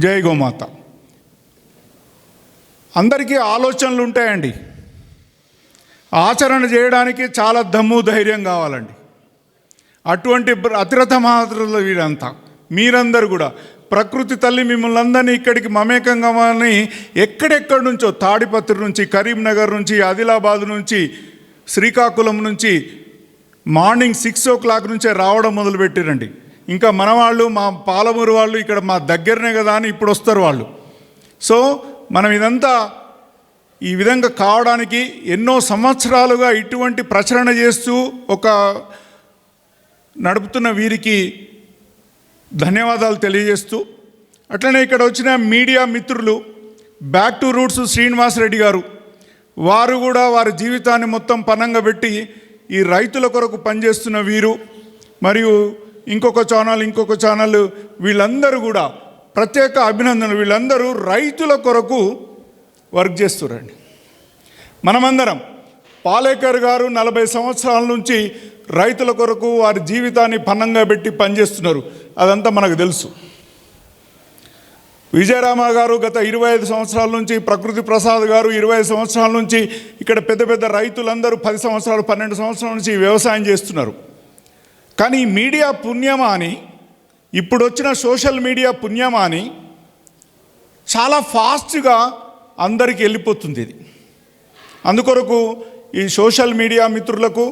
జై గోమాత. అందరికీ ఆలోచనలు ఉంటాయండి. ఆచరణ చేయడానికి చాలా దమ్ము ధైర్యం కావాలండి. అటువంటి అతిరథ మహాతులు వీరంతా మీరందరూ కూడా ప్రకృతి తల్లి మిమ్మల్ని అందరినీ ఇక్కడికి మమేకంగా ఎక్కడెక్కడి నుంచో తాడిపత్రి నుంచి కరీంనగర్ నుంచి ఆదిలాబాద్ నుంచి శ్రీకాకుళం నుంచి మార్నింగ్ సిక్స్ ఓ క్లాక్ నుంచే రావడం మొదలుపెట్టిరండి. ఇంకా మన వాళ్ళు మా పాలమూరు వాళ్ళు ఇక్కడ మా దగ్గరనే కదా అని ఇప్పుడు వస్తారు వాళ్ళు. సో మనం ఇదంతా ఈ విధంగా కావడానికి ఎన్నో సంవత్సరాలుగా ఇటువంటి ప్రచరణ చేస్తూ ఒక నడుపుతున్న వీరికి ధన్యవాదాలు తెలియజేస్తూ అట్లనే ఇక్కడ వచ్చిన మీడియా మిత్రులు back to roots Srinivas Reddy గారు వారు కూడా వారి జీవితాన్ని మొత్తం పనంగా పెట్టి ఈ రైతుల కొరకు పనిచేస్తున్న వీరు మరియు ఇంకొక ఛానల్ ఇంకొక ఛానల్. వీళ్ళందరూ కూడా ప్రత్యేక అభినందనలు. వీళ్ళందరూ రైతుల కొరకు వర్క్ చేస్తురండి. మనమందరం పాలేకర్ గారు నలభై సంవత్సరాల నుంచి రైతుల కొరకు వారి జీవితాన్ని పన్నంగా పెట్టి పనిచేస్తున్నారు. అదంతా మనకు తెలుసు. విజయరామ గారు గత ఇరవై ఐదు సంవత్సరాల నుంచి ప్రకృతి ప్రసాద్ గారు ఇరవై ఐదు సంవత్సరాల నుంచి ఇక్కడ పెద్ద పెద్ద రైతులందరూ పది సంవత్సరాలు పన్నెండు సంవత్సరాల నుంచి వ్యవసాయం చేస్తున్నారు. కానీ మీడియా పుణ్యమా అని ఇప్పుడు వచ్చిన సోషల్ మీడియా పుణ్యమా అని చాలా ఫాస్ట్గా అందరికి వెళ్ళిపోతుంది ఇది. అందుకొరకు ఈ సోషల్ మీడియా మిత్రులకు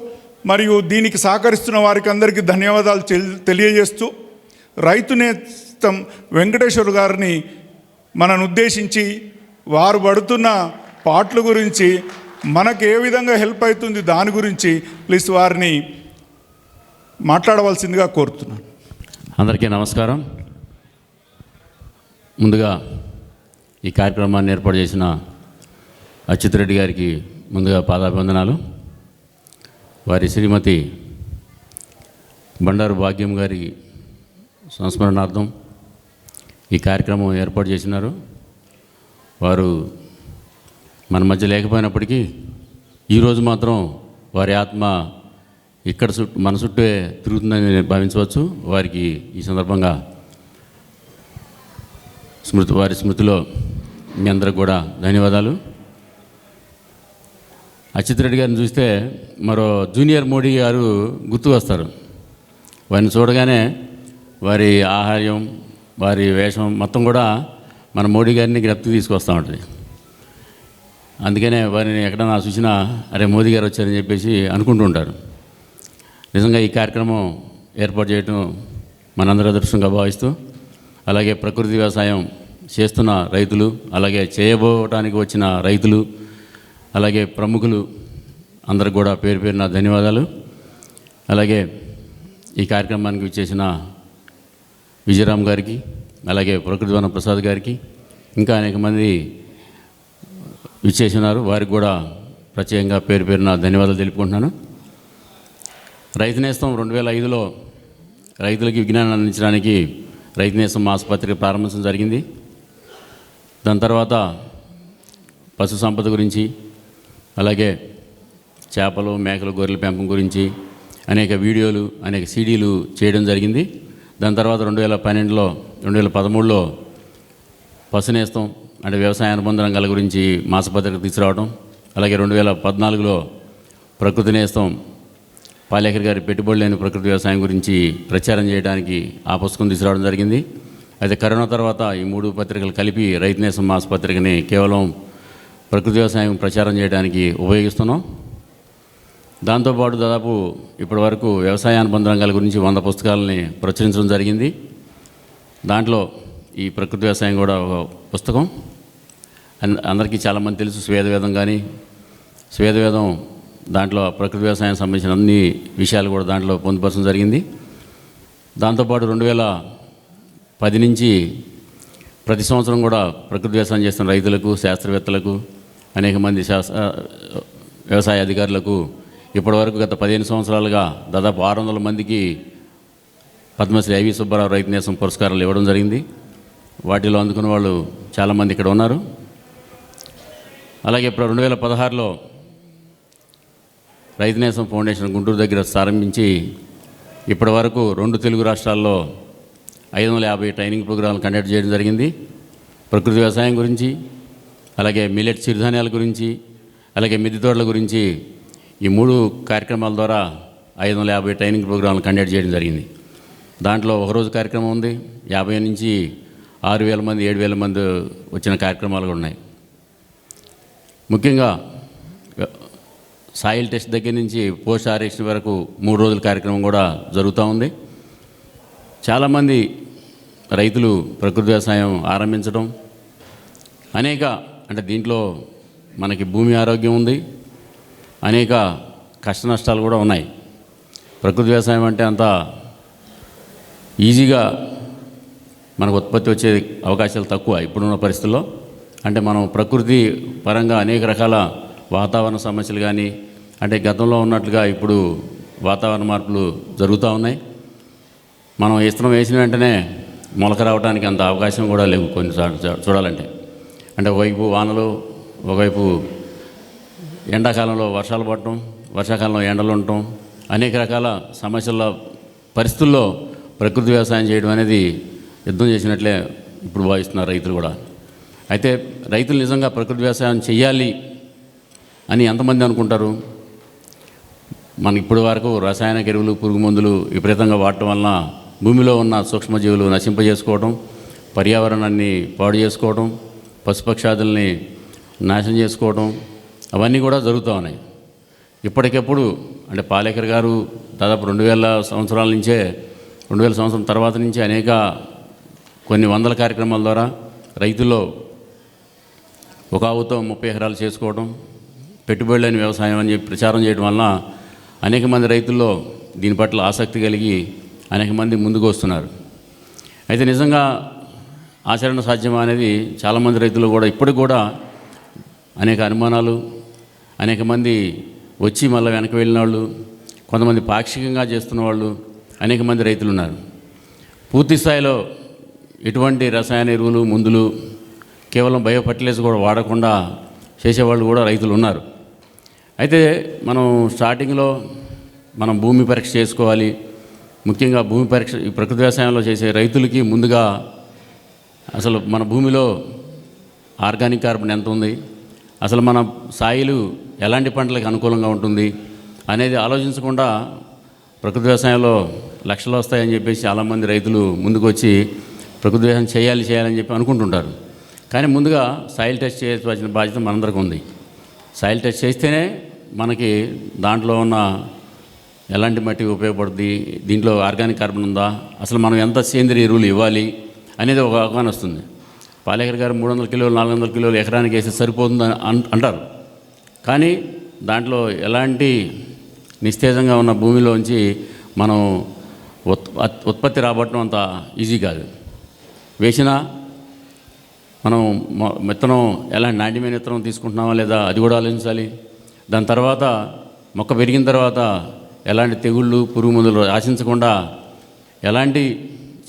మరియు దీనికి సహకరిస్తున్న వారికి అందరికీ ధన్యవాదాలు తెల్- తెలియజేస్తూ రైతు నేస్తం వెంకటేశ్వర్ గారిని మనను ఉద్దేశించి వారు పడుతున్న పాటల గురించి మనకు ఏ విధంగా హెల్ప్ అవుతుంది దాని గురించి ప్లీజ్ వారిని మాట్లాడవలసిందిగా కోరుతున్నాను. అందరికీ నమస్కారం. ముందుగా ఈ కార్యక్రమాన్ని ఏర్పాటు చేసిన అచ్యుత్ రెడ్డి గారికి ముందుగా పాదాభివందనాలు. వారి శ్రీమతి బండారు భాగ్యం గారి సంస్మరణార్థం ఈ కార్యక్రమం ఏర్పాటు చేసినారు. వారు మన మధ్య లేకపోయినప్పటికీ ఈరోజు మాత్రం వారి ఆత్మ ఇక్కడ చుట్టూ మన చుట్టే తిరుగుతుందని భావించవచ్చు. వారికి ఈ సందర్భంగా స్మృతి వారి స్మృతిలో మీ అందరికి కూడా ధన్యవాదాలు. అచ్యుత్ రెడ్డి గారిని చూస్తే మరో జూనియర్ మోడీ గారు గుర్తు వస్తారు. వారిని చూడగానే వారి ఆహార్యం వారి వేషం మొత్తం కూడా మన మోడీ గారిని జ్ఞప్తి తీసుకొస్తూ ఉంటుంది. అందుకనే వారిని ఎక్కడన్నా చూసినా అరే మోదీ గారు వచ్చారని చెప్పేసి అనుకుంటూ ఉంటారు. నిజంగా ఈ కార్యక్రమం ఏర్పాటు చేయడం మనందరి అదృష్టంగా భావిస్తూ అలాగే ప్రకృతి వ్యవసాయం చేస్తున్న రైతులు అలాగే చేయబోవటానికి వచ్చిన రైతులు అలాగే ప్రముఖులు అందరికి కూడా పేరు పేరున ధన్యవాదాలు. అలాగే ఈ కార్యక్రమానికి చేసిన విజయరామ్ గారికి అలాగే ప్రకృతి వన ప్రసాద్ గారికి ఇంకా అనేక మంది విచ్చేసినారు వారికి కూడా ప్రత్యేకంగా పేరు పేరున ధన్యవాదాలు తెలుపుకుంటున్నాను. రైతు నేస్తం రెండు వేల ఐదులో రైతులకి విజ్ఞానం అందించడానికి రైతు నేస్తం ఆసుపత్రి ప్రారంభించడం జరిగింది. దాని తర్వాత పశు సంపద గురించి అలాగే చేపలు మేకలు గొర్రెల పెంపకం గురించి అనేక వీడియోలు అనేక సీడీలు చేయడం జరిగింది. దాని తర్వాత రెండు వేల పన్నెండులో రెండు వేల పదమూడులో పశు నేస్తం అంటే వ్యవసాయ అనుబంధ రంగాల గురించి మాసపత్రిక తీసుకురావడం అలాగే రెండు వేల పద్నాలుగులో ప్రకృతి నేస్తం పాలేకర్ గారి పెట్టుబడి లేని ప్రకృతి వ్యవసాయం గురించి ప్రచారం చేయడానికి ఆ పుస్తకం తీసుకురావడం జరిగింది. అయితే కరోనా తర్వాత ఈ మూడు పత్రికలు కలిపి రైతు నేసం పత్రికని కేవలం ప్రకృతి వ్యవసాయం ప్రచారం చేయడానికి ఉపయోగిస్తున్నాం. దాంతోపాటు దాదాపు ఇప్పటి వరకు వ్యవసాయ అనుబంధ రంగాల గురించి వంద పుస్తకాలని ప్రచురించడం జరిగింది. దాంట్లో ఈ ప్రకృతి వ్యవసాయం కూడా ఒక పుస్తకం. అన్- అందరికీ చాలామంది తెలుసు స్వేదవేదం కానీ స్వేదవేదం దాంట్లో ప్రకృతి వ్యవసాయం సంబంధించిన అన్ని విషయాలు కూడా దాంట్లో పొందుపరచడం జరిగింది. దాంతోపాటు రెండు వేల పది నుంచి ప్రతి సంవత్సరం కూడా ప్రకృతి వ్యవసాయం చేస్తున్న రైతులకు శాస్త్రవేత్తలకు అనేక మంది శాస్త్ర వ్యవసాయ అధికారులకు ఇప్పటివరకు గత పదిహేను సంవత్సరాలుగా దాదాపు ఆరు వందల మందికి పద్మశ్రీ ఐవి సుబ్బారావు రైతు నేసం పురస్కారాలు ఇవ్వడం జరిగింది. వాటిలో అందుకున్న వాళ్ళు చాలామంది ఇక్కడ ఉన్నారు. అలాగే ఇప్పుడు రెండు వేల పదహారులో రైతు నేసం ఫౌండేషన్ గుంటూరు దగ్గర ప్రారంభించి ఇప్పటి వరకు రెండు తెలుగు రాష్ట్రాల్లో ఐదు వందల యాభై ట్రైనింగ్ ప్రోగ్రాంలు కండక్ట్ చేయడం జరిగింది. ప్రకృతి వ్యవసాయం గురించి అలాగే మిల్లెట్ చిరుధాన్యాల గురించి అలాగే మిద్దె తోటల గురించి ఈ మూడు కార్యక్రమాల ద్వారా ఐదు వందల యాభై ట్రైనింగ్ ప్రోగ్రాంలు కండక్ట్ చేయడం జరిగింది. దాంట్లో ఒకరోజు కార్యక్రమం ఉంది. యాభై నుంచి ఆరు వేల మంది ఏడు వేల మంది వచ్చిన కార్యక్రమాలు ఉన్నాయి. ముఖ్యంగా సాయిల్ టెస్ట్ దగ్గర నుంచి పోస్ట్ ఆరేషన్ వరకు మూడు రోజుల కార్యక్రమం కూడా జరుగుతూ ఉంది. చాలామంది రైతులు ప్రకృతి వ్యవసాయం ఆరంభించడం అనేక అంటే దీంట్లో మనకి భూమి ఆరోగ్యం ఉంది అనేక కష్ట నష్టాలు కూడా ఉన్నాయి. ప్రకృతి వ్యవసాయం అంటే అంత ఈజీగా మనకు ఉత్పత్తి వచ్చే అవకాశాలు తక్కువ ఇప్పుడున్న పరిస్థితుల్లో. అంటే మనం ప్రకృతి పరంగా అనేక రకాల వాతావరణ సమస్యలు కానీ అంటే గతంలో ఉన్నట్లుగా ఇప్పుడు వాతావరణ మార్పులు జరుగుతూ ఉన్నాయి. మనం ఇస్త్రం వేసిన వెంటనే మొలక రావడానికి అంత అవకాశం కూడా లేవు కొన్ని చూడాలంటే. అంటే ఒకవైపు వానలు ఒకవైపు ఎండాకాలంలో వర్షాలు పడటం వర్షాకాలంలో ఎండలు ఉండటం అనేక రకాల సమస్యల పరిస్థితుల్లో ప్రకృతి వ్యవసాయం చేయడం అనేది యుద్ధం చేసినట్లే ఇప్పుడు భావిస్తున్నారు రైతులు కూడా. అయితే రైతులు నిజంగా ప్రకృతి వ్యవసాయం చేయాలి అని ఎంతమంది అనుకుంటారు? మన ఇప్పటి వరకు రసాయన ఎరువులు పురుగు మందులు విపరీతంగా వాడటం వలన భూమిలో ఉన్న సూక్ష్మజీవులు నశింపజేసుకోవడం పర్యావరణాన్ని పాడు చేసుకోవడం పశుపక్షాదుల్ని నాశనం చేసుకోవడం అవన్నీ కూడా జరుగుతూ ఉన్నాయి. ఇప్పటికెప్పుడు అంటే పాలేకర్ గారు దాదాపు రెండు వేల సంవత్సరాల నుంచే రెండు వేల సంవత్సరం తర్వాత నుంచి అనేక కొన్ని వందల కార్యక్రమాల ద్వారా రైతుల్లో ఒక ఆవుతో ముప్పై ఎకరాలు చేసుకోవడం పెట్టుబడి లేని వ్యవసాయం అని చెప్పి ప్రచారం చేయడం వలన అనేక మంది రైతుల్లో దీని పట్ల ఆసక్తి కలిగి అనేక మంది ముందుకు వస్తున్నారు. అయితే నిజంగా ఆచరణ సాధ్యమా అనేది చాలామంది రైతులు కూడా ఇప్పటికి కూడా అనేక అనుమానాలు అనేక మంది వచ్చి మళ్ళీ వెనక వెళ్ళిన వాళ్ళు కొంతమంది పాక్షికంగా చేస్తున్న వాళ్ళు అనేక మంది రైతులు ఉన్నారు. పూర్తి స్థాయిలో ఎటువంటి రసాయన ఎరువులు మందులు కేవలం బయో ఫర్టిలైజర్ కూడా వాడకుండా చేసేవాళ్ళు కూడా రైతులు ఉన్నారు. అయితే మనం స్టార్టింగ్లో మనం భూమి పరీక్ష చేసుకోవాలి. ముఖ్యంగా భూమి పరీక్ష ఈ ప్రకృతి వ్యవసాయంలో చేసే రైతులకి ముందుగా అసలు మన భూమిలో ఆర్గానిక్ కార్బన్ ఎంత ఉంది? అసలు మన సాయిలు ఎలాంటి పంటలకు అనుకూలంగా ఉంటుంది? అనేది ఆలోచించకుండా ప్రకృతి వ్యవసాయంలో లక్షలు వస్తాయని చెప్పేసి చాలామంది రైతులు ముందుకు వచ్చి ప్రకృతి వ్యవసాయం చేయాలి చేయాలని చెప్పి అనుకుంటుంటారు. కానీ ముందుగా సాయిల్ టెస్ట్ చేయవలసిన బాధ్యత మనందరికీ ఉంది. సాయిల్ టెస్ట్ చేస్తేనే మనకి దాంట్లో ఉన్న ఎలాంటి మట్టి ఉపయోగపడుతుంది దీంట్లో ఆర్గానిక్ కార్బన్ ఉందా? అసలు మనం ఎంత సేంద్రియ ఎరువులు ఇవ్వాలి అనేది ఒక అవగాహన వస్తుంది. పాలేకర్ గారు మూడు వందల కిలోలు నాలుగు వందల కిలోలు ఎకరానికి వేస్తే సరిపోతుంది అని అంటారు. కానీ దాంట్లో ఎలాంటి నిస్తేజంగా ఉన్న భూమిలోంచి మనం ఉత్ ఉత్పత్తి రాబట్టడం అంత ఈజీ కాదు. వేసినా మనం విత్తనం ఎలాంటి నాణ్యమైన విత్తనం తీసుకుంటున్నామా లేదా అది కూడా ఆలోచించాలి. దాని తర్వాత మొక్క పెరిగిన తర్వాత ఎలాంటి తెగుళ్ళు పురుగు మందులు ఆశించకుండా ఎలాంటి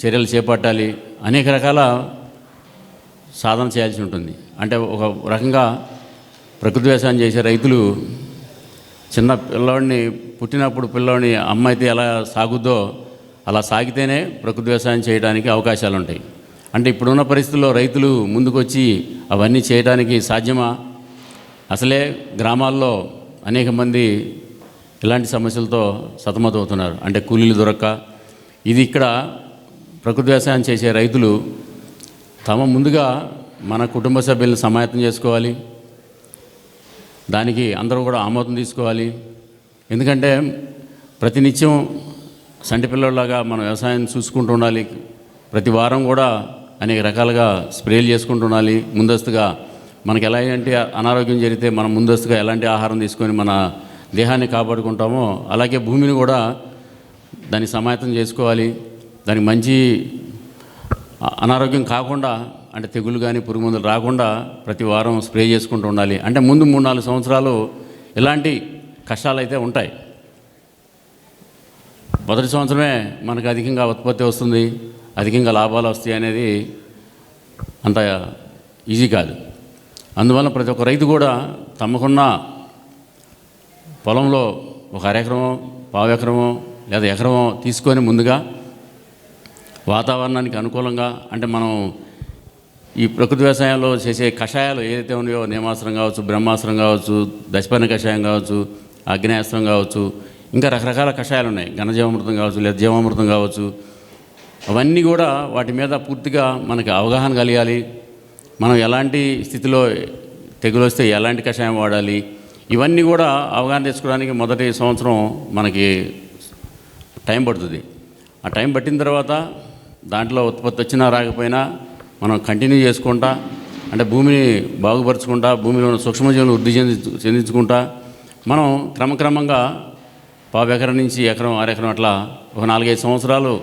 చర్యలు చేపట్టాలి అనేక రకాల సాధన చేయాల్సి ఉంటుంది. అంటే ఒక రకంగా ప్రకృతి వ్యవసాయం చేసే రైతులు చిన్న పిల్లోడిని పుట్టినప్పుడు పిల్లోడిని అమ్మ అయితే ఎలా సాగుద్దో అలా సాగితేనే ప్రకృతి వ్యవసాయం చేయడానికి అవకాశాలు ఉంటాయి అంటే ఇప్పుడున్న పరిస్థితుల్లో రైతులు ముందుకొచ్చి అవన్నీ చేయడానికి సాధ్యమా? అసలే గ్రామాల్లో అనేక మంది ఇలాంటి సమస్యలతో సతమతమవుతున్నారు. అంటే కూలీలు దొరక్క ఇది ఇక్కడ ప్రకృతి వ్యవసాయం చేసే రైతులు తమ ముందుగా మన కుటుంబ సభ్యులను సమాయత్తం చేసుకోవాలి. దానికి అందరూ కూడా ఆమోదం తీసుకోవాలి. ఎందుకంటే ప్రతినిత్యం సంటి పిల్లలాగా మనం వ్యవసాయం చూసుకుంటూ ఉండాలి. ప్రతి వారం కూడా అనేక రకాలుగా స్ప్రేలు చేసుకుంటూ ఉండాలి. ముందస్తుగా మనకి ఎలా అంటే అనారోగ్యం జరిగితే మనం ముందస్తుగా ఎలాంటి ఆహారం తీసుకొని మన దేహాన్ని కాపాడుకుంటామో అలాగే భూమిని కూడా దాన్ని సమాయత్తం చేసుకోవాలి. దానికి మంచి అనారోగ్యం కాకుండా అంటే తెగులు కానీ పురుగు మందులు రాకుండా ప్రతి వారం స్ప్రే చేసుకుంటూ ఉండాలి. అంటే ముందు మూడు నాలుగు సంవత్సరాలు ఇలాంటి కష్టాలు అయితే ఉంటాయి. మొదటి సంవత్సరమే మనకు అధికంగా ఉత్పత్తి వస్తుంది. అధికంగా లాభాలు వస్తాయి అనేది అంత ఈజీ కాదు. అందువల్ల ప్రతి ఒక్క రైతు కూడా తమకున్న పొలంలో ఒక అరెకరమో పావు ఎకరమో లేదా ఎకరమో తీసుకొని ముందుగా వాతావరణానికి అనుకూలంగా అంటే మనం ఈ ప్రకృతి వ్యవసాయంలో చేసే కషాయాలు ఏదైతే ఉన్నాయో నేమాస్త్రం కావచ్చు బ్రహ్మాస్త్రం కావచ్చు దశపర్ణ కషాయం కావచ్చు అగ్నేయాస్త్రం కావచ్చు ఇంకా రకరకాల కషాయాలు ఉన్నాయి. ఘనజీవామృతం కావచ్చు లేదా జీవామృతం కావచ్చు. అవన్నీ కూడా వాటి మీద పూర్తిగా మనకి అవగాహన కలిగాలి. మనం ఎలాంటి స్థితిలో తెగులు వస్తే ఎలాంటి కషాయం వాడాలి? ఇవన్నీ కూడా అవగాహన తెచ్చుకోవడానికి మొదటి సంవత్సరం మనకి టైం పడుతుంది. ఆ టైం పట్టిన తర్వాత దాంట్లో ఉత్పత్తి వచ్చినా రాకపోయినా మనం కంటిన్యూ చేసుకుంటా అంటే భూమిని బాగుపరుచుకుంటా భూమిలో ఉన్న సూక్ష్మజీవులను వృద్ధి చెంది చెందించుకుంటా మనం క్రమక్రమంగా పావు ఎకరం నుంచి ఎకరం ఆరెకరం అట్లా ఒక నాలుగైదు సంవత్సరాలు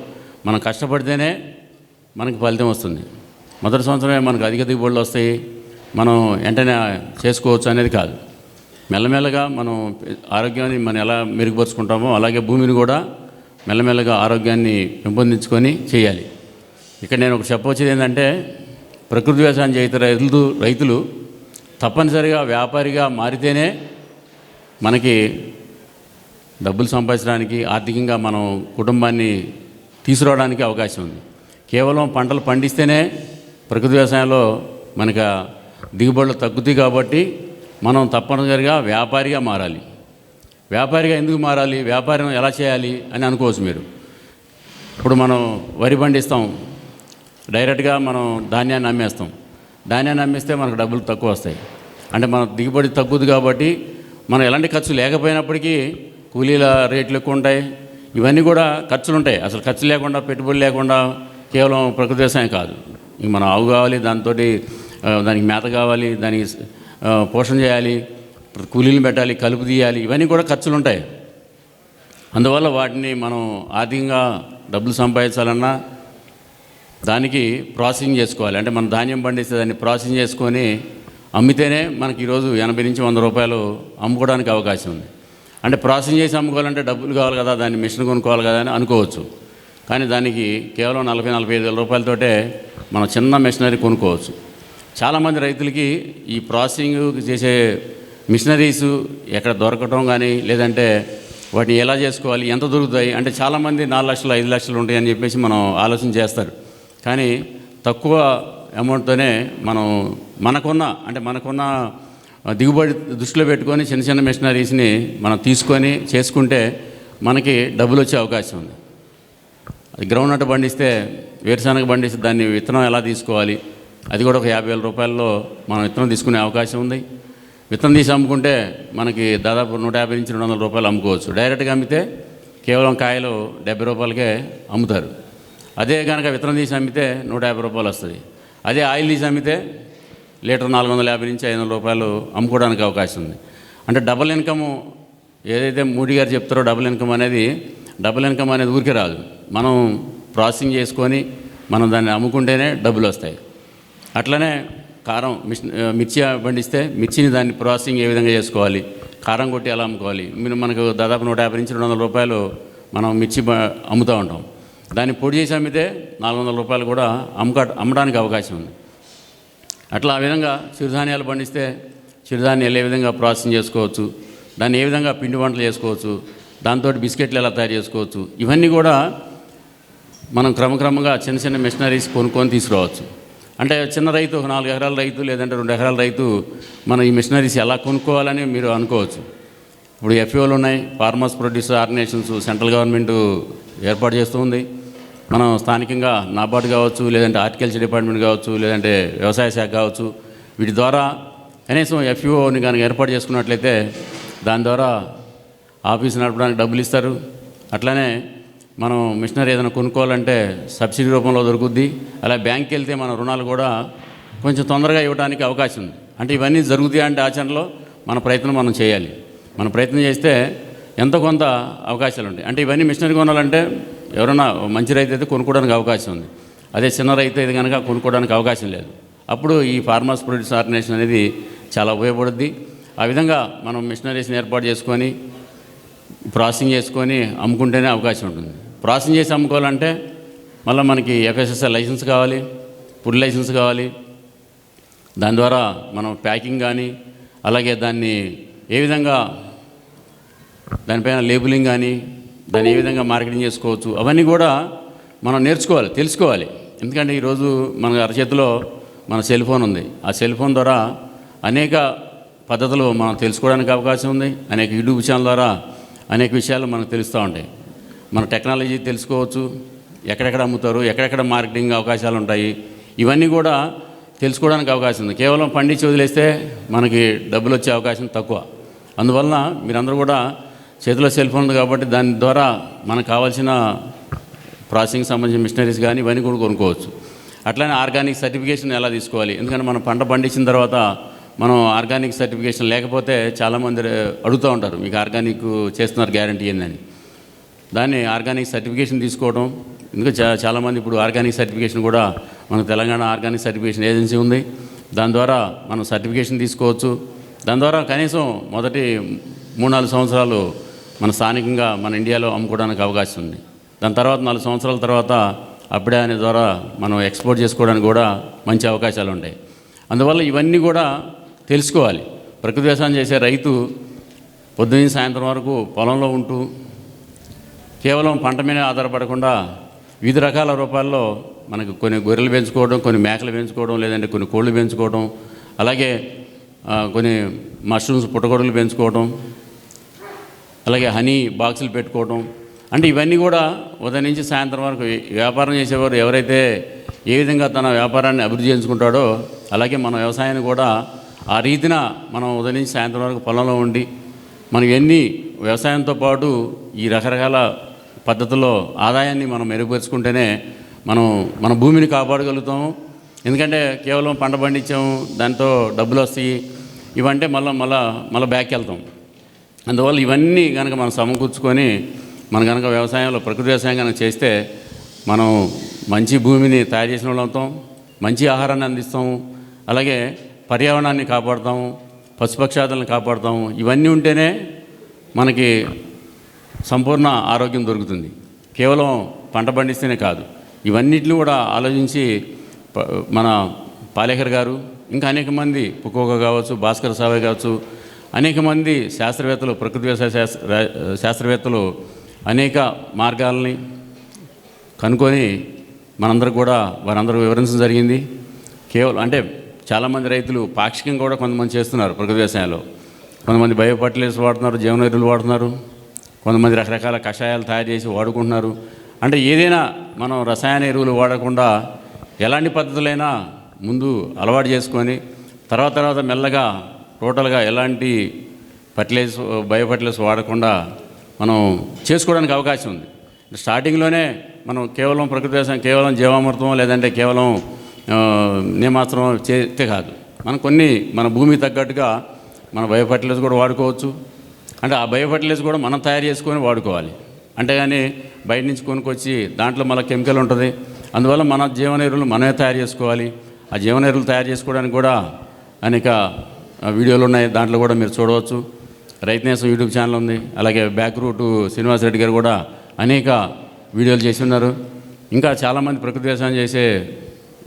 మనం కష్టపడితేనే మనకి ఫలితం వస్తుంది. మొదటి సంవత్సరమే మనకు అధిక దిగుబడులు వస్తాయి. మనం వెంటనే చేసుకోవచ్చు అనేది కాదు. మెల్లమెల్లగా మనం ఆరోగ్యాన్ని మనం ఎలా మెరుగుపరుచుకుంటామో అలాగే భూమిని కూడా మెల్లమెల్లగా ఆరోగ్యాన్ని పెంపొందించుకొని చేయాలి. ఇక్కడ నేను ఒకటి చెప్పవచ్చేది ఏంటంటే ప్రకృతి వ్యవసాయం చేత రైతులు రైతులు తప్పనిసరిగా వ్యాపారిగా మారితేనే మనకి డబ్బులు సంపాదించడానికి ఆర్థికంగా మనం కుటుంబాన్ని తీసుకురావడానికి అవకాశం ఉంది. కేవలం పంటలు పండిస్తేనే ప్రకృతి వ్యవసాయంలో మనకు దిగుబడులు తగ్గుతాయి కాబట్టి మనం తప్పనిసరిగా వ్యాపారిగా మారాలి. వ్యాపారిగా ఎందుకు మారాలి? వ్యాపారం ఎలా చేయాలి? అని అనుకోవచ్చు మీరు. ఇప్పుడు మనం వరి పండిస్తాం. డైరెక్ట్గా మనం ధాన్యాన్ని అమ్మేస్తాం ధాన్యాన్ని అమ్మేస్తే మనకు డబ్బులు తక్కువ వస్తాయి. అంటే మన దిగుబడి తగ్గుద్ది కాబట్టి మనం ఎలాంటి ఖర్చు లేకపోయినప్పటికీ కూలీల రేట్లు ఎక్కువ ఉంటాయి. ఇవన్నీ కూడా ఖర్చులు ఉంటాయి అసలు ఖర్చు లేకుండా పెట్టుబడి లేకుండా కేవలం ప్రకృతి వ్యవసాయం కాదు. మనం ఆవు కావాలి దాంతో దానికి మేత కావాలి దానికి పోషణ చేయాలి కూలీలు పెట్టాలి కలుపు తీయాలి ఇవన్నీ కూడా ఖర్చులు ఉంటాయి అందువల్ల వాటిని మనం ఆర్థికంగా డబ్బులు సంపాదించాలన్నా దానికి ప్రాసెసింగ్ చేసుకోవాలి. అంటే మనం ధాన్యం పండిస్తే దాన్ని ప్రాసెసింగ్ చేసుకొని అమ్మితేనే మనకి ఈరోజు ఎనభై నుంచి వంద రూపాయలు అమ్ముకోవడానికి అవకాశం ఉంది. అంటే ప్రాసెసింగ్ చేసి అమ్ముకోవాలంటే డబ్బులు కావాలి కదా దాన్ని మిషన్ కొనుక్కోవాలి కదా అని అనుకోవచ్చు. కానీ దానికి కేవలం నలభై నలభై ఐదు వేల రూపాయలతోటే మనం చిన్న మిషనరీ కొనుక్కోవచ్చు. చాలామంది రైతులకి ఈ ప్రాసెసింగ్ చేసే మిషనరీస్ ఎక్కడ దొరకటం కానీ లేదంటే వాటిని ఎలా చేసుకోవాలి ఎంత దొరుకుతాయి అంటే చాలామంది నాలుగు లక్షలు ఐదు లక్షలు ఉంటాయి అని చెప్పేసి మనం ఆలోచన చేస్తారు. కానీ తక్కువ అమౌంట్తోనే మనం మనకున్న అంటే మనకున్న దిగుబడి దృష్టిలో పెట్టుకొని చిన్న చిన్న మిషనరీస్ని మనం తీసుకొని చేసుకుంటే మనకి డబ్బులు వచ్చే అవకాశం ఉంది. అది గ్రౌండ్ నట్ పండిస్తే వేరుశనగ పండిస్తే దాన్ని విత్తనం ఎలా తీసుకోవాలి? అది కూడా ఒక యాభై వేల రూపాయల్లో మనం విత్తనం తీసుకునే అవకాశం ఉంది. విత్తనం తీసి అమ్ముకుంటే మనకి దాదాపు నూట యాభై నుంచి రెండు వందల రూపాయలు అమ్ముకోవచ్చు. డైరెక్ట్గా అమ్మితే కేవలం కాయలు డెబ్బై రూపాయలకే అమ్ముతారు. అదే కనుక విత్తనం తీసి అమ్మితే నూట యాభై రూపాయలు వస్తుంది. అదే ఆయిల్ తీసి అమ్మితే లీటర్ నాలుగు వందల యాభై నుంచి ఐదు వందల రూపాయలు అమ్ముకోవడానికి అవకాశం ఉంది. అంటే డబుల్ ఇన్కమ్ ఏదైతే మోడీ గారు చెప్తారో డబుల్ ఇన్కమ్ అనేది డబుల్ ఇన్కమ్ అనేది ఊరికే రాదు. మనం ప్రాసెసింగ్ చేసుకొని మనం దాన్ని అమ్ముకుంటేనే డబ్బులు వస్తాయి. అట్లనే కారం మిషన్ మిర్చి పండిస్తే మిర్చిని దాన్ని ప్రాసెసింగ్ ఏ విధంగా చేసుకోవాలి? కారం కొట్టి ఎలా అమ్ముకోవాలి? మీరు మనకు దాదాపు నూట యాభై నుంచి రెండు వందల రూపాయలు మనం మిర్చి అమ్ముతూ ఉంటాం. దాన్ని పొడి చేసి అమ్మితే నాలుగు వందల రూపాయలు కూడా అమ్మక అమ్మడానికి అవకాశం ఉంది. అట్లా ఆ విధంగా చిరుధాన్యాలు పండిస్తే చిరుధాన్యాలు ఏ విధంగా ప్రాసెసింగ్ చేసుకోవచ్చు? దాన్ని ఏ విధంగా పిండి వంటలు చేసుకోవచ్చు? దాంతో బిస్కెట్లు ఎలా తయారు చేసుకోవచ్చు? ఇవన్నీ కూడా మనం క్రమక్రమంగా చిన్న చిన్న మిషనరీస్ కొనుక్కొని తీసుకురావచ్చు. అంటే చిన్న రైతు ఒక నాలుగు ఎకరాల రైతు లేదంటే రెండు ఎకరాల రైతు మనం ఈ మిషనరీస్ ఎలా కొనుక్కోవాలని మీరు అనుకోవచ్చు. ఇప్పుడు ఎఫ్ఓలు ఉన్నాయి farmers producer organizations central government ఏర్పాటు చేస్తూ ఉంది. మనం స్థానికంగా నాబార్డు కావచ్చు లేదంటే హార్టికల్చర్ డిపార్ట్మెంట్ కావచ్చు లేదంటే వ్యవసాయ శాఖ కావచ్చు. వీటి ద్వారా కనీసం ఎఫ్ఓని కనుక ఏర్పాటు చేసుకున్నట్లయితే దాని ద్వారా ఆఫీస్ నడపడానికి డబ్బులు ఇస్తారు. అట్లానే మనం మిషనరీ ఏదైనా కొనుక్కోవాలంటే సబ్సిడీ రూపంలో దొరుకుద్ది. అలా బ్యాంక్కి వెళ్తే మన రుణాలు కూడా కొంచెం తొందరగా ఇవ్వడానికి అవకాశం ఉంది. అంటే ఇవన్నీ జరుగుతాయి అంటే ఆచరణలో మన ప్రయత్నం మనం చేయాలి. మన ప్రయత్నం చేస్తే ఎంతో కొంత అవకాశాలు ఉంటాయి. అంటే ఇవన్నీ మిషనరీ కొనాలంటే ఎవరైనా మంచి రైతు అయితే కొనుక్కోవడానికి అవకాశం ఉంది. అదే చిన్న రైతు అయితే కనుక కొనుక్కోవడానికి అవకాశం లేదు. అప్పుడు ఈ ఫార్మర్స్ ప్రొడ్యూస్ ఆర్గనైజేషన్ అనేది చాలా ఉపయోగపడుద్ది. ఆ విధంగా మనం మిషనరీస్ని ఏర్పాటు చేసుకొని ప్రాసెసింగ్ చేసుకొని అమ్ముకుంటేనే అవకాశం ఉంటుంది. ప్రాసెసింగ్ చేసి అమ్ముకోవాలంటే మళ్ళీ మనకి ఎఫ్ఎస్ఎస్ఐ లైసెన్స్ కావాలి ఫుడ్ లైసెన్స్ కావాలి. దాని ద్వారా మనం ప్యాకింగ్ కానీ అలాగే దాన్ని ఏ విధంగా దానిపైన లేబులింగ్ కానీ దాన్ని ఏ విధంగా మార్కెటింగ్ చేసుకోవచ్చు అవన్నీ కూడా మనం నేర్చుకోవాలి తెలుసుకోవాలి. ఎందుకంటే ఈరోజు మన అరచేతిలో మన సెల్ ఫోన్ ఉంది. ఆ సెల్ ఫోన్ ద్వారా అనేక పద్ధతులు మనం తెలుసుకోవడానికి అవకాశం ఉంది. అనేక యూట్యూబ్ ఛానల్ ద్వారా అనేక విషయాలు మనకు తెలుస్తూ ఉంటాయి. మన టెక్నాలజీ తెలుసుకోవచ్చు ఎక్కడెక్కడ అమ్ముతారు ఎక్కడెక్కడ మార్కెటింగ్ అవకాశాలు ఉంటాయి ఇవన్నీ కూడా తెలుసుకోవడానికి అవకాశం ఉంది. కేవలం పండించి వదిలేస్తే మనకి డబ్బులు వచ్చే అవకాశం తక్కువ. అందువలన మీరందరూ కూడా చేతిలో సెల్ ఫోన్ ఉంది కాబట్టి దాని ద్వారా మనకు కావాల్సిన ప్రాసెసింగ్ సంబంధించిన మిషనరీస్ కానీ ఇవన్నీ కూడా కొనుక్కోవచ్చు. అట్లనే ఆర్గానిక్ సర్టిఫికేషన్ ఎలా తీసుకోవాలి? ఎందుకంటే మనం పంట పండించిన తర్వాత మనం ఆర్గానిక్ సర్టిఫికేషన్ లేకపోతే చాలామంది అడుగుతూ ఉంటారు మీకు ఆర్గానిక్ చేస్తున్నారు గ్యారంటీ ఏందని దాన్ని ఆర్గానిక్ సర్టిఫికేషన్ తీసుకోవడం ఎందుకంటే చా చాలామంది ఇప్పుడు ఆర్గానిక్ సర్టిఫికేషన్ కూడా మన తెలంగాణ ఆర్గానిక్ సర్టిఫికేషన్ ఏజెన్సీ ఉంది. దాని ద్వారా మనం సర్టిఫికేషన్ తీసుకోవచ్చు. దాని ద్వారా కనీసం మొదటి మూడు నాలుగు సంవత్సరాలు మన స్థానికంగా మన ఇండియాలో అమ్ముకోవడానికి అవకాశం ఉంది. దాని తర్వాత నాలుగు సంవత్సరాల తర్వాత అప్పుడే అనే ద్వారా మనం ఎక్స్పోర్ట్ చేసుకోవడానికి కూడా మంచి అవకాశాలు ఉంటాయి. అందువల్ల ఇవన్నీ కూడా తెలుసుకోవాలి. ప్రకృతి వ్యవసాయం చేసే రైతు పొద్దున్న సాయంత్రం వరకు పొలంలో ఉంటూ కేవలం పంట మీద ఆధారపడకుండా వివిధ రకాల రూపాల్లో మనకు కొన్ని గొర్రెలు పెంచుకోవడం కొన్ని మేకలు పెంచుకోవడం లేదంటే కొన్ని కోళ్ళు పెంచుకోవడం అలాగే కొన్ని మష్రూమ్స్ పుట్టగొడలు పెంచుకోవడం అలాగే హనీ బాక్సులు పెట్టుకోవడం. అంటే ఇవన్నీ కూడా ఉదయం నుంచి సాయంత్రం వరకు వ్యాపారం చేసేవారు ఎవరైతే ఏ విధంగా తన వ్యాపారాన్ని అభివృద్ధి చేసుకుంటాడో అలాగే మన వ్యవసాయాన్ని కూడా ఆ రీతిన మనం ఉదయం నుంచి సాయంత్రం వరకు పొలంలో ఉండి మనం ఎన్ని వ్యవసాయంతో పాటు ఈ రకరకాల పద్ధతుల్లో ఆదాయాన్ని మనం మెరుగుపరుచుకుంటేనే మనం మన భూమిని కాపాడగలుగుతాము. ఎందుకంటే కేవలం పంట పండించాము దాంతో డబ్బులు వస్తాయి ఇవంటే మళ్ళీ మళ్ళీ మళ్ళీ బ్యాక్ వెళ్తాం. అందువల్ల ఇవన్నీ కనుక మనం సమకూర్చుకొని మనం కనుక వ్యవసాయంలో ప్రకృతి వ్యవసాయం కనుక చేస్తే మనం మంచి భూమిని తయారు చేసిన వాళ్ళు అవుతాం మంచి ఆహారాన్ని అందిస్తాము అలాగే పర్యావరణాన్ని కాపాడుతాము పశుపక్షాదులను కాపాడుతాము ఇవన్నీ ఉంటేనే మనకి సంపూర్ణ ఆరోగ్యం దొరుకుతుంది. కేవలం పంట పండిస్తేనే కాదు. ఇవన్నిటిని కూడా ఆలోచించి మన పాలేకర్ గారు ఇంకా అనేక మంది పుకోక కావచ్చు భాస్కర్ సావే కావచ్చు అనేక మంది శాస్త్రవేత్తలు ప్రకృతి వ్యవసాయ శాస్త్ర శాస్త్రవేత్తలు అనేక మార్గాలని కనుక్కొని మనందరూ కూడా వారందరూ వివరించడం జరిగింది. కేవలం అంటే చాలామంది రైతులు పాక్షికంగా కూడా కొంతమంది చేస్తున్నారు ప్రకృతి వ్యవసాయంలో. కొంతమంది బయోఫర్టిలైజర్స్ వాడుతున్నారు జీవన ఎరువులు వాడుతున్నారు. కొంతమంది రకరకాల కషాయాలు తయారు చేసి వాడుకుంటున్నారు. అంటే ఏదైనా మనం రసాయన ఎరువులు వాడకుండా ఎలాంటి పద్ధతులైనా ముందు అలవాటు చేసుకొని తర్వాత తర్వాత మెల్లగా టోటల్గా ఎలాంటి ఫర్టిలైజర్స్ బయోఫర్టిలైజర్స్ వాడకుండా మనం చేసుకోవడానికి అవకాశం ఉంది. స్టార్టింగ్లోనే మనం కేవలం ప్రకృతి వ్యవసాయం కేవలం జీవామృతం లేదంటే కేవలం నేమాత్రం చేస్తే కాదు. మనం కొన్ని మన భూమికి తగ్గట్టుగా మన బయో ఫర్టిలైజర్ కూడా వాడుకోవచ్చు. అంటే ఆ బయో ఫర్టిలైజర్ కూడా మనం తయారు చేసుకొని వాడుకోవాలి. అంతేగాని బయట నుంచి కొనుక్కొచ్చి దాంట్లో మళ్ళీ కెమికల్ ఉంటుంది. అందువల్ల మన జీవన ఎరువులు మనమే తయారు చేసుకోవాలి. ఆ జీవన ఎరువులు తయారు చేసుకోవడానికి కూడా అనేక వీడియోలు ఉన్నాయి. దాంట్లో కూడా మీరు చూడవచ్చు. రైతనేసం యూట్యూబ్ ఛానల్ ఉంది. అలాగే బ్యాక్ రూట్ శ్రీనివాస్ రెడ్డి గారు కూడా అనేక వీడియోలు చేసి ఉన్నారు. ఇంకా చాలామంది ప్రకృతి వ్యవసాయం చేసే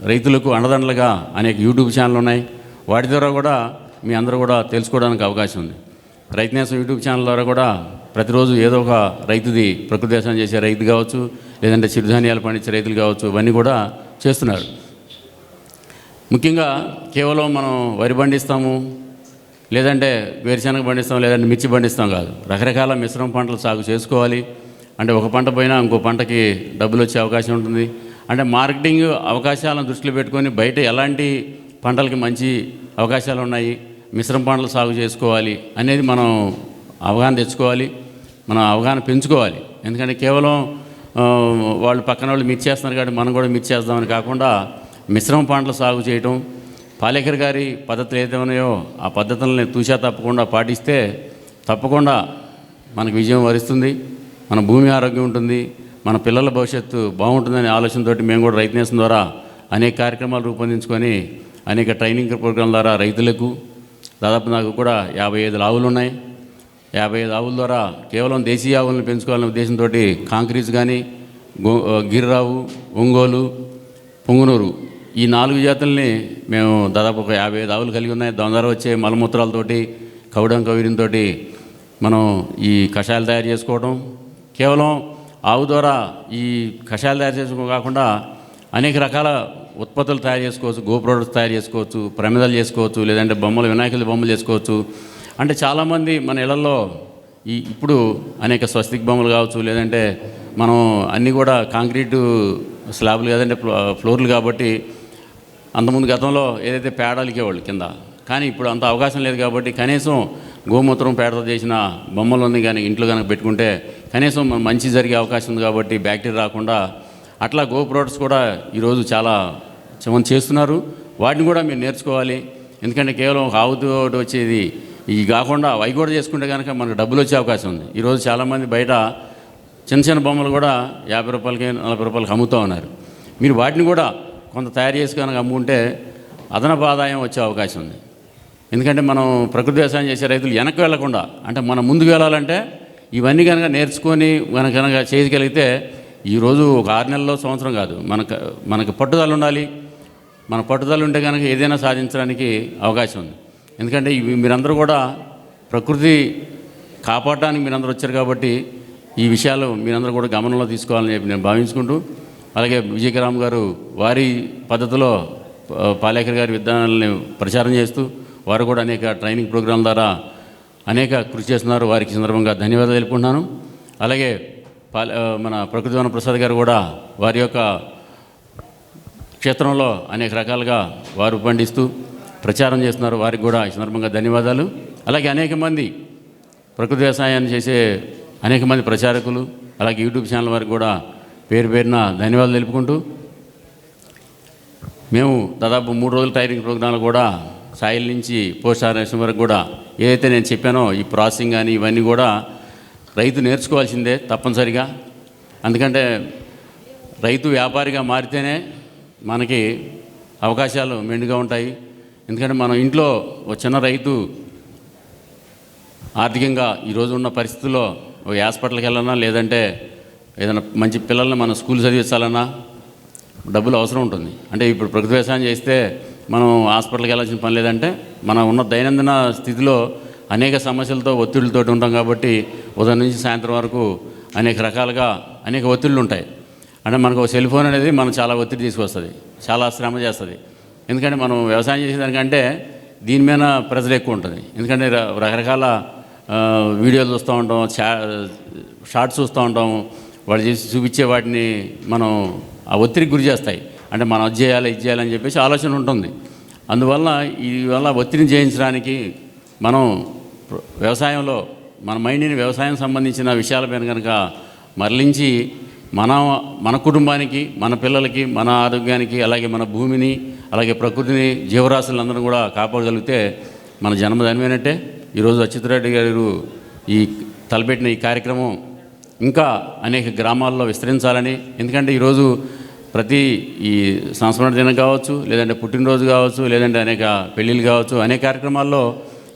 రైతులకు అండదండలుగా అనేక యూట్యూబ్ ఛానల్ ఉన్నాయి వాటి ద్వారా కూడా మీ అందరూ కూడా తెలుసుకోవడానికి అవకాశం ఉంది. రైతనేసం యూట్యూబ్ ఛానల్ ద్వారా కూడా ప్రతిరోజు ఏదో ఒక రైతుది ప్రకృతి వ్యవసాయం చేసే రైతు కావచ్చు లేదంటే చిరుధాన్యాలు పండించే రైతులు కావచ్చు ఇవన్నీ కూడా చేస్తున్నారు. ముఖ్యంగా కేవలం మనం వరి పండిస్తాము లేదంటే వేరుశనగ పండిస్తాం లేదంటే మిర్చి పండిస్తాం కాదు. రకరకాల మిశ్రమ పంటలు సాగు చేసుకోవాలి. అంటే ఒక పంట పోయినా ఇంకో పంటకి డబ్బులు వచ్చే అవకాశం ఉంటుంది. అంటే మార్కెటింగ్ అవకాశాలను దృష్టిలో పెట్టుకొని బయట ఎలాంటి పంటలకి మంచి అవకాశాలు ఉన్నాయి మిశ్రమ పంటలు సాగు చేసుకోవాలి అనేది మనం అవగాహన తెచ్చుకోవాలి మనం అవగాహన పెంచుకోవాలి. ఎందుకంటే కేవలం వాళ్ళు పక్కన వాళ్ళు మిర్చి చేస్తున్నారు కాబట్టి మనం కూడా మిర్చి చేద్దామని కాకుండా మిశ్రమ పంటలు సాగు చేయటం పాలేకర్ గారి పద్ధతులు ఏదైతే ఉన్నాయో ఆ పద్ధతులని తూచా తప్పకుండా పాటిస్తే తప్పకుండా మనకు విజయం వరిస్తుంది మన భూమి ఆరోగ్యం ఉంటుంది మన పిల్లల భవిష్యత్తు బాగుంటుందనే ఆలోచనతో మేము కూడా రైతు నేసం ద్వారా అనేక కార్యక్రమాలు రూపొందించుకొని అనేక ట్రైనింగ్ ప్రోగ్రాం ద్వారా రైతులకు దాదాపు నాకు కూడా యాభై ఐదు ఆవులు ఉన్నాయి. యాభై ఐదు ఆవుల ద్వారా కేవలం దేశీయ ఆవులను పెంచుకోవాలనే ఉద్దేశంతో కాంక్రీజ్ కానీ గిర్రావు ఒంగోలు పొంగునూరు ఈ నాలుగు జాతుల్ని మేము దాదాపు ఒక యాభై ఐదు ఆవులు కలిగి ఉన్నాయి. దాని ద్వారా వచ్చే మలమూత్రాలతోటి కౌడం కవిరితో మనం ఈ కషాయాలు తయారు చేసుకోవడం కేవలం ఆవు ద్వారా ఈ కషాయాలు తయారు చేసుకో కాకుండా అనేక రకాల ఉత్పత్తులు తయారు చేసుకోవచ్చు గో ప్రోడక్ట్స్ తయారు చేసుకోవచ్చు ప్రమిదలు చేసుకోవచ్చు లేదంటే బొమ్మలు వినాయకుల బొమ్మలు చేసుకోవచ్చు. అంటే చాలామంది మన ఇళ్ళలో ఈ ఇప్పుడు అనేక స్వస్తిక్ బొమ్మలు కావచ్చు లేదంటే మనం అన్నీ కూడా కాంక్రీటు స్లాబ్లు లేదంటే ఫ్లో- ఫ్లోర్లు కాబట్టి అంతకుముందు గతంలో ఏదైతే పేడలికేవాళ్ళు కింద కానీ ఇప్పుడు అంత అవకాశం లేదు కాబట్టి కనీసం గోమూత్రం పేడతో చేసిన బొమ్మలు ఉంది కానీ ఇంట్లో కనుక పెట్టుకుంటే కనీసం మనం మంచి జరిగే అవకాశం ఉంది కాబట్టి బ్యాక్టీరియా రాకుండా అట్లా గో ప్రోడక్ట్స్ కూడా ఈరోజు చాలా మంది చేస్తున్నారు. వాటిని కూడా మీరు నేర్చుకోవాలి. ఎందుకంటే కేవలం ఒక ఆవుతో వచ్చేది ఇవి కాకుండా అవి కూడా చేసుకుంటే కనుక మనకు డబ్బులు వచ్చే అవకాశం ఉంది. ఈరోజు చాలామంది బయట చిన్న చిన్న బొమ్మలు కూడా యాభై రూపాయలకి నలభై రూపాయలకి అమ్ముతూ ఉన్నారు. మీరు వాటిని కూడా కొంత తయారు చేసి కనుక అమ్ముకుంటే అదనపు ఆదాయం వచ్చే అవకాశం ఉంది. ఎందుకంటే మనం ప్రకృతి వ్యవసాయం చేసే రైతులు వెనక్కి వెళ్ళకుండా అంటే మనం ముందుకు వెళ్ళాలంటే ఇవన్నీ కనుక నేర్చుకొని మనకు కనుక చేయగలిగితే ఈరోజు ఒక ఆరు నెలల్లో సంవత్సరం కాదు. మనకు మనకు పట్టుదల ఉండాలి. మన పట్టుదల ఉంటే కనుక ఏదైనా సాధించడానికి అవకాశం ఉంది. ఎందుకంటే ఇవి మీరందరూ కూడా ప్రకృతి కాపాడడానికి మీరందరూ వచ్చారు కాబట్టి ఈ విషయాలు మీరందరూ కూడా గమనంలో తీసుకోవాలని చెప్పి నేను భావించుకుంటూ అలాగే విజయకరామ్ గారు వారి పద్ధతిలో పాలేకర్ గారి విధానాలని ప్రచారం చేస్తూ వారు కూడా అనేక ట్రైనింగ్ ప్రోగ్రాం ద్వారా అనేక కృషి చేస్తున్నారు. వారికి సందర్భంగా ధన్యవాదాలు తెలుపుకుంటున్నాను. అలాగే పాల మన ప్రకృతి వన ప్రసాద్ గారు కూడా వారి యొక్క క్షేత్రంలో అనేక రకాలుగా వారు పండిస్తూ ప్రచారం చేస్తున్నారు. వారికి కూడా ఈ సందర్భంగా ధన్యవాదాలు. అలాగే అనేక మంది ప్రకృతి వ్యవసాయాన్ని చేసే అనేక మంది ప్రచారకులు అలాగే యూట్యూబ్ ఛానల్ వారికి కూడా పేరు పేరున ధన్యవాదాలు తెలుపుకుంటూ మేము దాదాపు మూడు రోజుల టైరింగ్ ప్రోగ్రాంలు కూడా సాయిల్ నుంచి పోస్ట్ హార్వెస్టింగ్ వరకు కూడా ఏదైతే నేను చెప్పానో ఈ ప్రాసెసింగ్ కానీ ఇవన్నీ కూడా రైతు నేర్చుకోవాల్సిందే తప్పనిసరిగా. ఎందుకంటే రైతు వ్యాపారిగా మారితేనే మనకి అవకాశాలు మెండుగా ఉంటాయి. ఎందుకంటే మనం ఇంట్లో ఒక చిన్న రైతు ఆర్థికంగా ఈరోజు ఉన్న పరిస్థితుల్లో ఒక హాస్పిటల్కి వెళ్ళాలన్నా లేదంటే ఏదైనా మంచి పిల్లల్ని మనం స్కూల్ చదివించాలన్నా డబ్బులు అవసరం ఉంటుంది. అంటే ఇప్పుడు ప్రకృతి వ్యవసాయం చేస్తే మనం హాస్పిటల్కి వెళ్ళాల్సిన పని లేదంటే మనం ఉన్న దైనందిన స్థితిలో అనేక సమస్యలతో ఒత్తిడితో ఉంటాం కాబట్టి ఉదయం నుంచి సాయంత్రం వరకు అనేక రకాలుగా అనేక ఒత్తిళ్ళు ఉంటాయి. అంటే మనకు సెల్ ఫోన్ అనేది మనం చాలా ఒత్తిడి తీసుకొస్తుంది. చాలా శ్రమ చేస్తుంది. ఎందుకంటే మనం వ్యవసాయం చేసేదానికంటే దీని మీద ప్రెజర్ ఎక్కువ ఉంటుంది. ఎందుకంటే రకరకాల వీడియోలు చూస్తూ ఉంటాం చా షార్ట్స్ చూస్తూ ఉంటాం. వాళ్ళు చేసి చూపించే వాటిని మనం ఆ ఒత్తిడికి గురి చేస్తాయి. అంటే మనం అది చేయాలి ఇది చేయాలని చెప్పేసి ఆలోచన ఉంటుంది. అందువల్ల ఈ వల్ల ఒత్తిడిని జయించడానికి మనం వ్యవసాయంలో మన మైండ్ని వ్యవసాయం సంబంధించిన విషయాలపైన కనుక మరలించి మన మన కుటుంబానికి మన పిల్లలకి మన ఆరోగ్యానికి అలాగే మన భూమిని అలాగే ప్రకృతిని జీవరాశులందరూ కూడా కాపాడగలిగితే మన జన్మ ఈరోజు అచ్యుతరెడ్డి గారు ఈ తలపెట్టిన ఈ కార్యక్రమం ఇంకా అనేక గ్రామాల్లో విస్తరించాలని ఎందుకంటే ఈరోజు ప్రతి ఈ సంస్మరణ దినం కావచ్చు లేదంటే పుట్టినరోజు కావచ్చు లేదంటే అనేక పెళ్ళిళ్ళు కావచ్చు అనేక కార్యక్రమాల్లో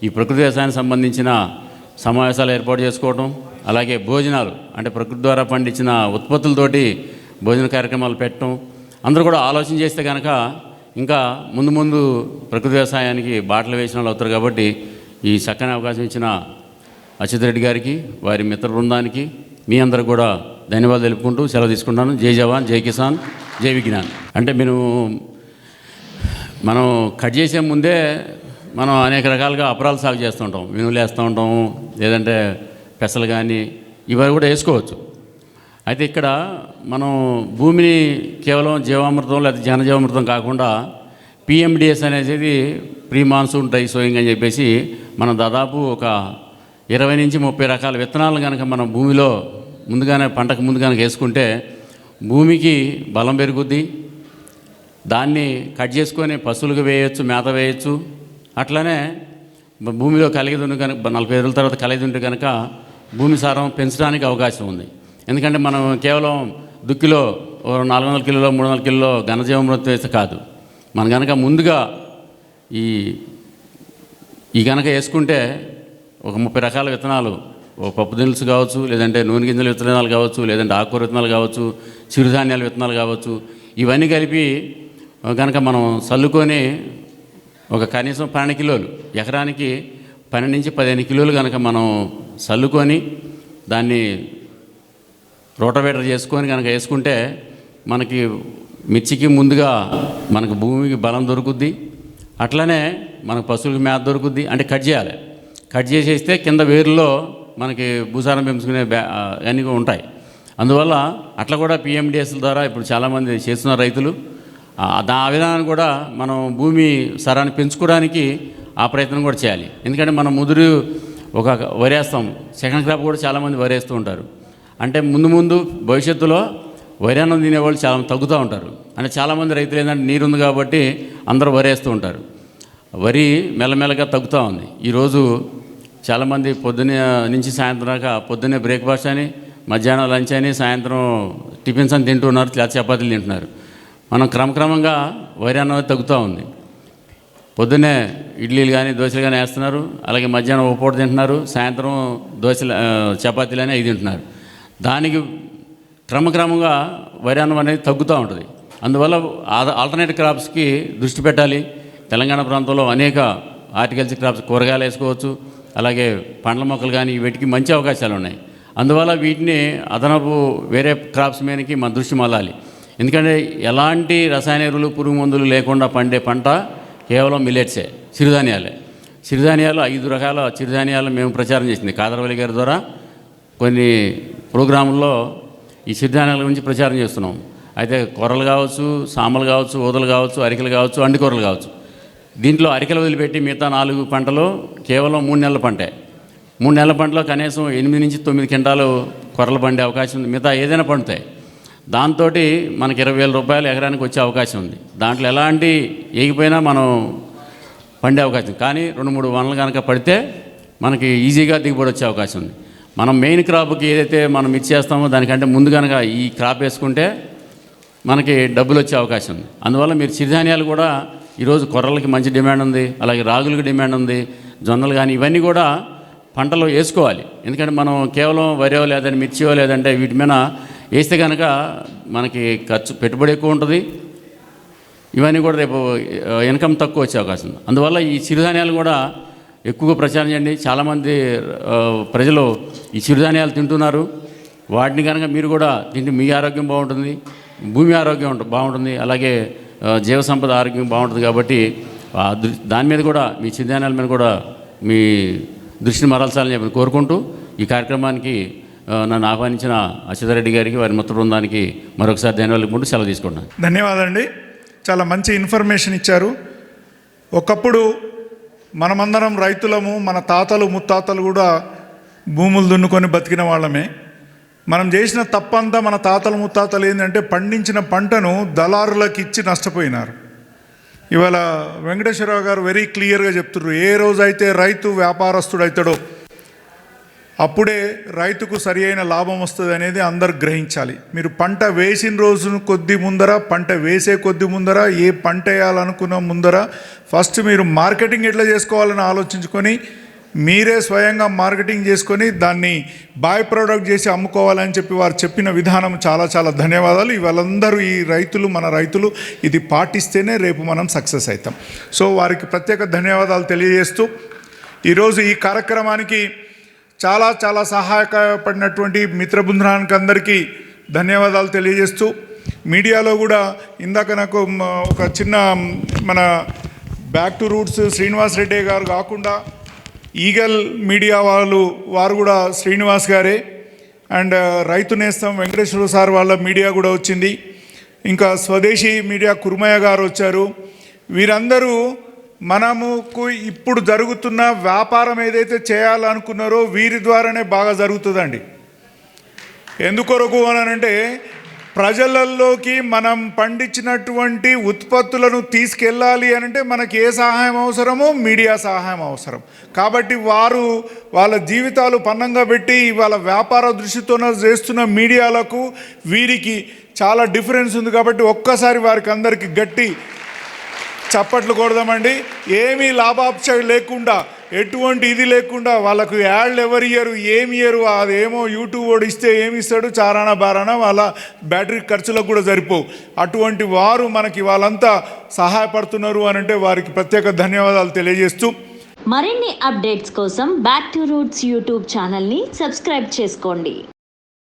ఈ ప్రకృతి వ్యవసాయానికి సంబంధించిన సమావేశాలు ఏర్పాటు చేసుకోవడం అలాగే భోజనాలు అంటే ప్రకృతి ద్వారా పండించిన ఉత్పత్తులతోటి భోజన కార్యక్రమాలు పెట్టడం అందరూ కూడా ఆలోచన చేస్తే కనుక ఇంకా ముందు ముందు ప్రకృతి వ్యవసాయానికి బాటలు వేసిన వాళ్ళు అవుతారు కాబట్టి ఈ చక్కని అవకాశం ఇచ్చిన అచ్యుత్ రెడ్డి గారికి వారి మిత్ర బృందానికి మీ అందరు కూడా ధన్యవాదాలు తెలుపుకుంటూ సెలవు తీసుకుంటాను. జై జవాన్ జై కిసాన్. జై విజ్ఞాన్. అంటే మీరు మనం కట్ చేసే ముందే మనం అనేక రకాలుగా అపరాలు సాగు చేస్తుంటాం. వినులు వేస్తూ ఉంటాం లేదంటే పెసలు కానీ ఇవన్నీ కూడా వేసుకోవచ్చు. అయితే ఇక్కడ మనం భూమిని కేవలం జీవామృతం లేదా జనజీవామృతం కాకుండా పిఎండిఎస్ అనేది ప్రీ మాన్సూన్ డ్రై సోయింగ్ అని చెప్పేసి మనం దాదాపు ఒక ఇరవై నుంచి ముప్పై రకాల విత్తనాలు కనుక మనం భూమిలో ముందుగానే పంటకు ముందు కనుక వేసుకుంటే భూమికి బలం పెరుగుద్ది దాన్ని కట్ చేసుకొని పశువులకు వేయొచ్చు మేత వేయొచ్చు. అట్లనే భూమిలో కలిగి ఉండి కనుక నలభై రోజుల తర్వాత కలిగి ఉంటే కనుక భూమి సారం పెంచడానికి అవకాశం ఉంది. ఎందుకంటే మనం కేవలం దుక్కిలో నాలుగు వందల కిలోలో మూడు వందల కిలోలో ఘనజీవమృతం వేస్తే కాదు. మనం కనుక ముందుగా ఈ ఈ కనుక వేసుకుంటే ఒక ముప్పై రకాల విత్తనాలు పప్పు దినుసు కావచ్చు లేదంటే నూనె గింజల విత్తనాలు కావచ్చు లేదంటే ఆకుకూర విత్తనాలు కావచ్చు చిరుధాన్యాల విత్తనాలు కావచ్చు ఇవన్నీ కలిపి కనుక మనం చల్లుకొని ఒక కనీసం పన్నెండు కిలోలు ఎకరానికి పన్నెండు నుంచి పదిహేను కిలోలు కనుక మనం చల్లుకొని దాన్ని రోటవేటర్ చేసుకొని కనుక వేసుకుంటే మనకి మిర్చికి ముందుగా మనకు భూమికి బలం దొరుకుద్ది అట్లనే మనకు పశువులకు మేత దొరుకుద్ది అంటే కట్ చేయాలి. కట్ చేసేస్తే కింద వేరులో మనకి భూసారం పెంచుకునే బ్యా అన్నీ కూడా ఉంటాయి. అందువల్ల అట్లా కూడా పిఎండిఎస్ల ద్వారా ఇప్పుడు చాలామంది చేస్తున్న రైతులు ఆ దా ఆ విధానాన్ని కూడా మనం భూమి సరాన్ని పెంచుకోవడానికి ఆ ప్రయత్నం కూడా చేయాలి. ఎందుకంటే మనం ముదురు ఒక వరేస్తాం. సెకండ్ క్రాప్ కూడా చాలామంది వరేస్తూ ఉంటారు. అంటే ముందు ముందు భవిష్యత్తులో వరి అన్నం తినేవాళ్ళు చాలా తగ్గుతూ ఉంటారు. అంటే చాలామంది రైతులు ఏంటంటే నీరు ఉంది కాబట్టి అందరూ వరేస్తూ ఉంటారు. వరి మెల్లమెల్లగా తగ్గుతూ ఉంది. ఈరోజు చాలామంది పొద్దునే నుంచి సాయంత్రం దాకా పొద్దున్నే బ్రేక్ఫాస్ట్ అని మధ్యాహ్నం లంచ్ అని సాయంత్రం టిఫిన్స్ అని తింటున్నారు చపాతీలు తింటున్నారు. మనం క్రమక్రమంగా వరి తగ్గుతూ ఉంది. పొద్దున్నే ఇడ్లీలు కానీ దోశలు కానీ వేస్తున్నారు అలాగే మధ్యాహ్నం ఒక పూట తింటున్నారు సాయంత్రం దోశలు చపాతీలు అని అవి తింటున్నారు. దానికి క్రమక్రమంగా వరి అనేది తగ్గుతూ ఉంటుంది. అందువల్ల ఆల్టర్నేట్ క్రాప్స్కి దృష్టి పెట్టాలి. తెలంగాణ ప్రాంతంలో అనేక ఆర్టికల్చర్ క్రాప్స్ కూరగాయలు వేసుకోవచ్చు. అలాగే పండ్ల మొక్కలు కానీ వీటికి మంచి అవకాశాలు ఉన్నాయి. అందువల్ల వీటిని అదనపు వేరే క్రాప్స్ మీదకి మన దృష్టి మళ్ళాలి. ఎందుకంటే ఎలాంటి రసాయన ఎరువులు పురుగు మందులు లేకుండా పండే పంట కేవలం మిల్లెట్సే చిరుధాన్యాలే. చిరుధాన్యాలు ఐదు రకాల చిరుధాన్యాలు మేము ప్రచారం చేసింది. కాదరవల్లి గారి ద్వారా కొన్ని ప్రోగ్రాముల్లో ఈ చిరుధాన్యాల గురించి ప్రచారం చేస్తున్నాం. అయితే కొర్రలు కావచ్చు సామలు కావచ్చు ఊదలు కావచ్చు అరికలు కావచ్చు అండికూరలు కావచ్చు. దీంట్లో అరికలు వదిలిపెట్టి మిగతా నాలుగు పంటలు కేవలం మూడు నెలల పంటే. మూడు నెలల పంటలో కనీసం ఎనిమిది నుంచి తొమ్మిది క్వింటాలు కొర్రలు పండే అవకాశం ఉంది. మిగతా ఏదైనా పండుతాయి. దాంతో మనకి ఇరవై వేల రూపాయలు ఎకరానికి వచ్చే అవకాశం ఉంది. దాంట్లో ఎలాంటి ఏగిపోయినా మనం పండే అవకాశం కానీ రెండు మూడు వనలు కనుక పడితే మనకి ఈజీగా దిగుబడి వచ్చే అవకాశం ఉంది. మనం మెయిన్ క్రాప్కి ఏదైతే మనం మిర్చి దానికంటే ముందు కనుక ఈ క్రాప్ వేసుకుంటే మనకి డబ్బులు వచ్చే అవకాశం ఉంది. అందువల్ల మీరు చిరుధాన్యాలు కూడా ఈరోజు కొర్రలకి మంచి డిమాండ్ ఉంది అలాగే రాగులకి డిమాండ్ ఉంది జొన్నలు కానీ ఇవన్నీ కూడా పంటలో వేసుకోవాలి. ఎందుకంటే మనం కేవలం వరియో లేదంటే మిర్చియో లేదంటే వీటి మీద వేస్తే కనుక మనకి ఖర్చు పెట్టుబడి ఎక్కువ ఉంటుంది. ఇవన్నీ కూడా రేపు ఇన్కమ్ తక్కువ వచ్చే అవకాశం ఉంది. అందువల్ల ఈ చిరుధాన్యాలు కూడా ఎక్కువగా ప్రచారం చేయండి. చాలామంది ప్రజలు ఈ చిరుధాన్యాలు తింటున్నారు. వాటిని కనుక మీరు కూడా తింటే మీ ఆరోగ్యం బాగుంటుంది భూమి ఆరోగ్యం బాగుంటుంది. అలాగే జీవ సంపద ఆరోగ్యం బాగుంటుంది కాబట్టి దాని మీద కూడా మీ చిరుధాన్యాల మీద కూడా మీ దృష్టిని మరల్చాలని చెప్పి కోరుకుంటూ ఈ కార్యక్రమానికి నన్ను ఆహ్వానించిన అచ్యుతారెడ్డి గారికి వారి మిత్ర బృందానికి మరొకసారి ధన్యవాదాలు సెలవు తీసుకుంటున్నాను. ధన్యవాదండి చాలా మంచి ఇన్ఫర్మేషన్ ఇచ్చారు. ఒకప్పుడు మనమందరం రైతులము మన తాతలు ముత్తాతలు కూడా భూములు దున్నుకొని బతికిన వాళ్ళమే. మనం చేసిన తప్పంతా మన తాతలు ముత్తాతలు ఏంటంటే పండించిన పంటను దళారులకు ఇచ్చి నష్టపోయినారు. ఇవాళ వెంకటేశ్వరరావు గారు వెరీ క్లియర్గా చెప్తున్నారు ఏ రోజైతే రైతు వ్యాపారస్తుడు అవుతాడో అప్పుడే రైతుకు సరి అయిన లాభం వస్తుంది అనేది అందరు గ్రహించాలి. మీరు పంట వేసిన రోజును కొద్ది ముందర పంట వేసే కొద్ది ముందర ఏ పంట వేయాలనుకున్న ముందర ఫస్ట్ మీరు మార్కెటింగ్ ఎట్లా చేసుకోవాలని ఆలోచించుకొని మీరే స్వయంగా మార్కెటింగ్ చేసుకొని దాన్ని బాయ్ ప్రోడక్ట్ చేసి అమ్ముకోవాలని చెప్పి వారు చెప్పిన విధానం చాలా చాలా ధన్యవాదాలు. ఇవాళందరూ ఈ రైతులు మన రైతులు ఇది పాటిస్తేనే రేపు మనం సక్సెస్ అవుతాం. సో వారికి ప్రత్యేక ధన్యవాదాలు తెలియజేస్తూ ఈరోజు ఈ కార్యక్రమానికి చాలా చాలా సహాయపడినటువంటి మిత్రబృందానికి అందరికీ ధన్యవాదాలు తెలియజేస్తూ మీడియాలో కూడా ఇందాక నాకు ఒక చిన్న మన back to roots Srinivas Reddy గారు కాకుండా ఈగల్ మీడియా వాళ్ళు వారు కూడా శ్రీనివాస్ గారే. అండ్ రైతు నేస్తం వెంకటేశ్వర సార్ వాళ్ళ మీడియా కూడా వచ్చింది. ఇంకా స్వదేశీ మీడియా కుర్మయ్య గారు వచ్చారు. వీరందరూ మనముకు ఇప్పుడు జరుగుతున్న వ్యాపారం ఏదైతే చేయాలనుకున్నారో వీరి ద్వారానే బాగా జరుగుతుందండి. ఎందుకొరకు అనంటే ప్రజలలోకి మనం పండించినటువంటి ఉత్పత్తులను తీసుకెళ్ళాలి అని అంటే మనకి ఏ సహాయం అవసరమో? మీడియా సహాయం అవసరం. కాబట్టి వారు వాళ్ళ జీవితాలు పన్నంగా పెట్టి వాళ్ళ వ్యాపార దృష్టితోన చేస్తున్న మీడియాలకు వీరికి చాలా డిఫరెన్స్ ఉంది కాబట్టి ఒక్కసారి వారికి అందరికీ గట్టి చప్పట్లు కొడదామండి. ఏమీ లాభాపేక్ష లేకుండా ఎటువంటి ఇది లేకుండా వాళ్ళకు యాడ్లు ఎవరు ఇయ్యరు ఏమి ఇయ్యరు అదేమో యూట్యూబ్ వాడు ఇస్తే ఏమి ఇస్తాడు చారానా బారానా వాళ్ళ బ్యాటరీ ఖర్చులకు కూడా సరిపోవు. అటువంటి వారు మనకి వాళ్ళంతా సహాయపడుతున్నారు అని అంటే వారికి ప్రత్యేక ధన్యవాదాలు తెలియజేస్తూ. మరిన్ని అప్డేట్స్ కోసం బ్యాక్ టు రూట్స్ యూట్యూబ్ ఛానల్ని సబ్స్క్రైబ్ చేసుకోండి.